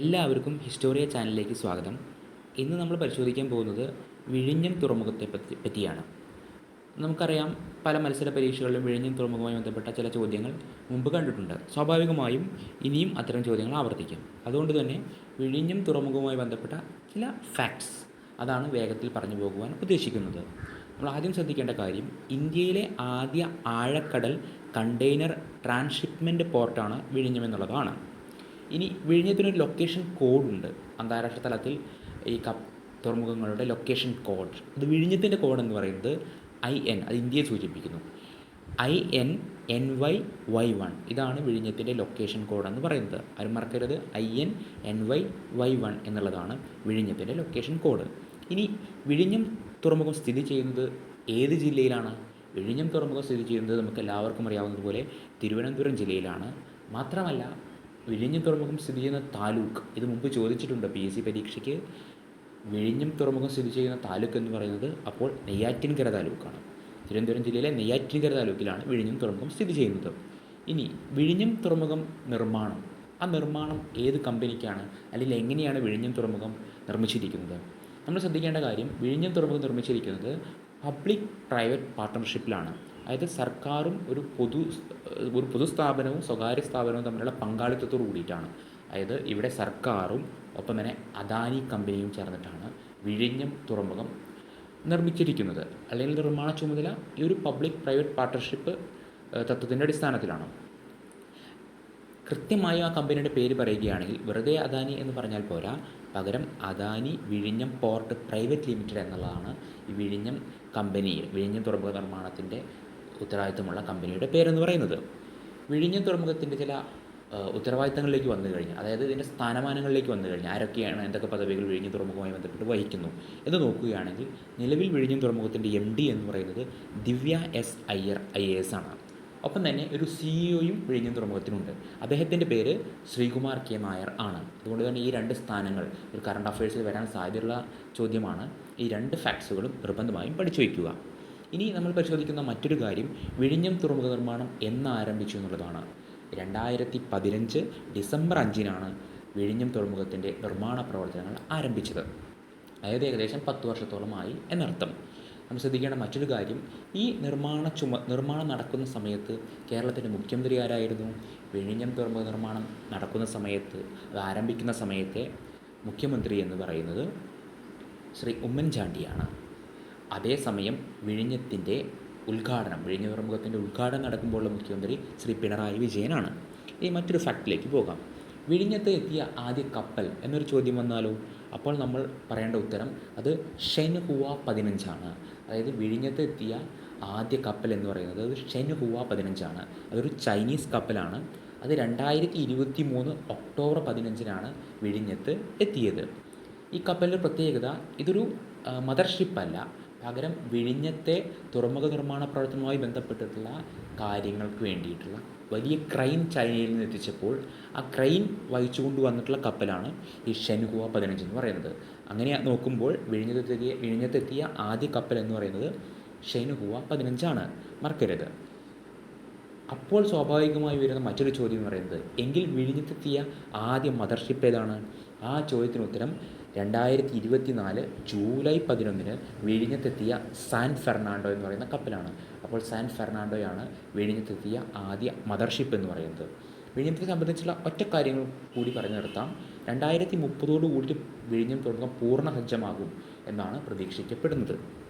എല്ലാവർക്കും ഹിസ്റ്റോറിയ ചാനലിലേക്ക് സ്വാഗതം. ഇന്ന് നമ്മൾ പരിശോധിക്കാൻ പോകുന്നത് വിഴിഞ്ഞം തുറമുഖത്തെ പറ്റി പറ്റിയാണ്. നമുക്കറിയാം പല മത്സര പരീക്ഷകളിലും വിഴിഞ്ഞം തുറമുഖവുമായി ബന്ധപ്പെട്ട ചില ചോദ്യങ്ങൾ മുമ്പ് കണ്ടിട്ടുണ്ട്. സ്വാഭാവികമായും ഇനിയും അത്തരം ചോദ്യങ്ങൾ ആവർത്തിക്കും. അതുകൊണ്ട് തന്നെ വിഴിഞ്ഞം തുറമുഖവുമായി ബന്ധപ്പെട്ട ചില ഫാക്ട്സ് അതാണ് വേഗത്തിൽ പറഞ്ഞു പോകുവാൻ ഉദ്ദേശിക്കുന്നത്. നമ്മൾ ആദ്യം ശ്രദ്ധിക്കേണ്ട കാര്യം ഇന്ത്യയിലെ ആദ്യ ആഴക്കടൽ കണ്ടെയ്നർ ട്രാൻസ്ഷിപ്മെന്റ് പോർട്ടാണ് വിഴിഞ്ഞം എന്നുള്ളതാണ്. ഇനി വിഴിഞ്ഞത്തിനൊരു ലൊക്കേഷൻ കോഡുണ്ട് അന്താരാഷ്ട്ര തലത്തിൽ ഈ കപ്പ് തുറമുഖങ്ങളുടെ ലൊക്കേഷൻ കോഡ് ഇത് വിഴിഞ്ഞത്തിന്റെ കോഡ് എന്ന് പറയുന്നത് ഐ എൻ അത് ഇന്ത്യയെ സൂചിപ്പിക്കുന്നു. I N N Y Y one ഇതാണ് വിഴിഞ്ഞത്തിന്റെ ലൊക്കേഷൻ കോഡ് എന്ന് പറയുന്നത്. ആരും മറക്കരുത്. I N N Y Y one എന്നുള്ളതാണ് വിഴിഞ്ഞത്തിന്റെ ലൊക്കേഷൻ കോഡ് ഇനി വിഴിഞ്ഞം തുറമുഖം സ്ഥിതി ചെയ്യുന്നത് ഏത് ജില്ലയിലാണ്? വിഴിഞ്ഞം തുറമുഖം സ്ഥിതി ചെയ്യുന്നത് നമുക്ക് എല്ലാവർക്കും അറിയാവുന്നതുപോലെ തിരുവനന്തപുരം ജില്ലയിലാണ്. മാത്രമല്ല വിഴിഞ്ഞം തുറമുഖം സ്ഥിതി ചെയ്യുന്ന താലൂക്ക്. ഇത് മുമ്പ് ചോദിച്ചിട്ടുണ്ട് പി എസ് സി പരീക്ഷയ്ക്ക്. വിഴിഞ്ഞം തുറമുഖം സ്ഥിതി ചെയ്യുന്ന താലൂക്ക് എന്ന് പറയുന്നത് അപ്പോൾ നെയ്യാറ്റിൻകര താലൂക്കാണ്. തിരുവനന്തപുരം ജില്ലയിലെ നെയ്യാറ്റിൻകര താലൂക്കിലാണ് വിഴിഞ്ഞം തുറമുഖം സ്ഥിതി ചെയ്യുന്നത്. ഇനി വിഴിഞ്ഞം തുറമുഖം നിർമ്മാണം. ആ നിർമ്മാണം ഏത് കമ്പനിക്കാണ്? അല്ലെങ്കിൽ എങ്ങനെയാണ് വിഴിഞ്ഞം തുറമുഖം നിർമ്മിച്ചിരിക്കുന്നത്? നമ്മൾ ശ്രദ്ധിക്കേണ്ട കാര്യം വിഴിഞ്ഞം തുറമുഖം നിർമ്മിച്ചിരിക്കുന്നത് പബ്ലിക് പ്രൈവറ്റ് പാർട്ട്ണർഷിപ്പിലാണ്. അതായത് സർക്കാരും ഒരു പൊതു ഒരു പൊതുസ്ഥാപനവും സ്വകാര്യ സ്ഥാപനവും തമ്മിലുള്ള പങ്കാളിത്തത്തോട് കൂടിയിട്ടാണ്. അതായത് ഇവിടെ സർക്കാരും ഒപ്പം തന്നെ അദാനി കമ്പനിയും ചേർന്നിട്ടാണ് വിഴിഞ്ഞം തുറമുഖം നിർമ്മിച്ചിരിക്കുന്നത്. അല്ലെങ്കിൽ നിർമ്മാണ ചുമതല ഈ ഒരു പബ്ലിക് പ്രൈവറ്റ് പാർട്ട്ണർഷിപ്പ് തത്വത്തിന്റെ അടിസ്ഥാനത്തിലാണ്. കൃത്യമായും ആ കമ്പനിയുടെ പേര് പറയുകയാണെങ്കിൽ വെറുതെ അദാനി എന്ന് പറഞ്ഞാൽ പോരാ. പകരം അദാനി വിഴിഞ്ഞം പോർട്ട് പ്രൈവറ്റ് ലിമിറ്റഡ് എന്നുള്ളതാണ് ഈ വിഴിഞ്ഞം കമ്പനി വിഴിഞ്ഞം തുറമുഖ നിർമ്മാണത്തിന്റെ ഉത്തരവാദിത്തമുള്ള കമ്പനിയുടെ പേരെന്ന് പറയുന്നത്. വിഴിഞ്ഞം തുറമുഖത്തിന്റെ ചില ഉത്തരവാദിത്തങ്ങളിലേക്ക് വന്നു കഴിഞ്ഞു. അതായത് ഇതിന്റെ സ്ഥാനമാനങ്ങളിലേക്ക് വന്നു കഴിഞ്ഞു. ആരൊക്കെയാണ് എന്തൊക്കെ പദവികൾ വിഴിഞ്ഞ തുറമുഖവുമായി ബന്ധപ്പെട്ട് വഹിക്കുന്നു എന്ന് നോക്കുകയാണെങ്കിൽ നിലവിൽ വിഴിഞ്ഞം തുറമുഖത്തിന്റെ എം ഡി എന്ന് പറയുന്നത് Divya S Iyer I S ആണ്. ഒപ്പം തന്നെ ഒരു സിഇഒയും വിഴിഞ്ഞം തുറമുഖത്തിനുണ്ട്. അദ്ദേഹത്തിന്റെ പേര് ശ്രീകുമാർ കെ നായർ ആണ്. അതുകൊണ്ട് തന്നെ ഈ രണ്ട് സ്ഥാനങ്ങൾ ഒരു കറണ്ട് അഫയേഴ്സിൽ വരാൻ സാധ്യതയുള്ള ചോദ്യമാണ്. ഈ രണ്ട് ഫാക്ട്സുകളും നിർബന്ധമായും പഠിച്ചു വയ്ക്കുക. ഇനി നമ്മൾ പരിശോധിക്കുന്ന മറ്റൊരു കാര്യം വിഴിഞ്ഞം തുറമുഖ നിർമ്മാണം എന്നാരംഭിച്ചു എന്നുള്ളതാണ്. രണ്ടായിരത്തി പതിനഞ്ച് ഡിസംബർ അഞ്ചിനാണ് വിഴിഞ്ഞം തുറമുഖത്തിന്റെ നിർമ്മാണ പ്രവർത്തനങ്ങൾ ആരംഭിച്ചത്. അതായത് ഏകദേശം പത്ത് വർഷത്തോളമായി എന്നർത്ഥം. നമ്മൾ ശ്രദ്ധിക്കേണ്ട മറ്റൊരു കാര്യം ഈ നിർമ്മാണ ചുമ നിർമ്മാണം നടക്കുന്ന സമയത്ത് കേരളത്തിന്റെ മുഖ്യമന്ത്രി ആരായിരുന്നു? വിഴിഞ്ഞം തുറമുഖ നിർമ്മാണം നടക്കുന്ന സമയത്ത് അത് ആരംഭിക്കുന്ന സമയത്തെ മുഖ്യമന്ത്രി എന്ന് പറയുന്നത് ശ്രീ ഉമ്മൻചാണ്ടിയാണ്. അതേസമയം വിഴിഞ്ഞത്തിന്റെ ഉദ്ഘാടനം വിഴിഞ്ഞ തുറമുഖത്തിന്റെ ഉദ്ഘാടനം നടക്കുമ്പോഴുള്ള മുഖ്യമന്ത്രി ശ്രീ പിണറായി വിജയനാണ്. ഈ മറ്റൊരു ഫാക്റ്റിലേക്ക് പോകാം. വിഴിഞ്ഞത്ത് എത്തിയ ആദ്യ കപ്പൽ എന്നൊരു ചോദ്യം വന്നാലോ? അപ്പോൾ നമ്മൾ പറയേണ്ട ഉത്തരം അത് ഷെൻഹുവ പതിനഞ്ചാണ്. അതായത് വിഴിഞ്ഞത്ത് എത്തിയ ആദ്യ കപ്പൽ എന്ന് പറയുന്നത് അത് ഷെൻഹുവ പതിനഞ്ചാണ്. അതൊരു ചൈനീസ് കപ്പലാണ്. അത് രണ്ടായിരത്തി ഇരുപത്തി മൂന്ന് ഒക്ടോബർ പതിനഞ്ചിനാണ് വിഴിഞ്ഞത്ത് എത്തിയത്. ഈ കപ്പലിന്റെ പ്രത്യേകത ഇതൊരു മദർഷിപ്പല്ല. പകരം വിഴിഞ്ഞത്തെ തുറമുഖ നിർമ്മാണ പ്രവർത്തനവുമായി ബന്ധപ്പെട്ടിട്ടുള്ള കാര്യങ്ങൾക്ക് വേണ്ടിയിട്ടുള്ള വലിയ ക്രൈൻ ചൈനയിൽ നിന്ന് എത്തിച്ചപ്പോൾ ആ ക്രൈൻ വഹിച്ചു കൊണ്ടുവന്നിട്ടുള്ള കപ്പലാണ് ഈ ഷെൻഹുവ പതിനഞ്ച് എന്ന് പറയുന്നത്. അങ്ങനെ നോക്കുമ്പോൾ വിഴിഞ്ഞത്തെത്തിയ വിഴിഞ്ഞത്തെത്തിയ ആദ്യ കപ്പൽ എന്ന് പറയുന്നത് ഷെൻഹുവ പതിനഞ്ചാണ്. മറക്കരുത്. അപ്പോൾ സ്വാഭാവികമായി വരുന്ന മറ്റൊരു ചോദ്യം എന്ന് പറയുന്നത് എങ്കിൽ വിഴിഞ്ഞത്തെത്തിയ ആദ്യ മദർഷിപ്പ് ഏതാണ്? ആ ചോദ്യത്തിന് ഉത്തരം രണ്ടായിരത്തി ഇരുപത്തി നാല് ജൂലൈ പതിനൊന്നിന് വിഴിഞ്ഞത്തെത്തിയ സാൻ ഫെർണാണ്ടോ എന്ന് പറയുന്ന കപ്പലാണ്. അപ്പോൾ സാൻ ഫെർണാണ്ടോയാണ് വിഴിഞ്ഞത്തെത്തിയ ആദ്യ മദർഷിപ്പ് എന്ന് പറയുന്നത്. വിഴിഞ്ഞത്തെ സംബന്ധിച്ചുള്ള ഒറ്റ കാര്യങ്ങൾ കൂടി പറഞ്ഞു നിർത്താം. രണ്ടായിരത്തി മുപ്പതോടു കൂടി വിഴിഞ്ഞം തുടങ്ങാൻ പൂർണ സജ്ജമാകും എന്നാണ് പ്രതീക്ഷിക്കപ്പെടുന്നത്.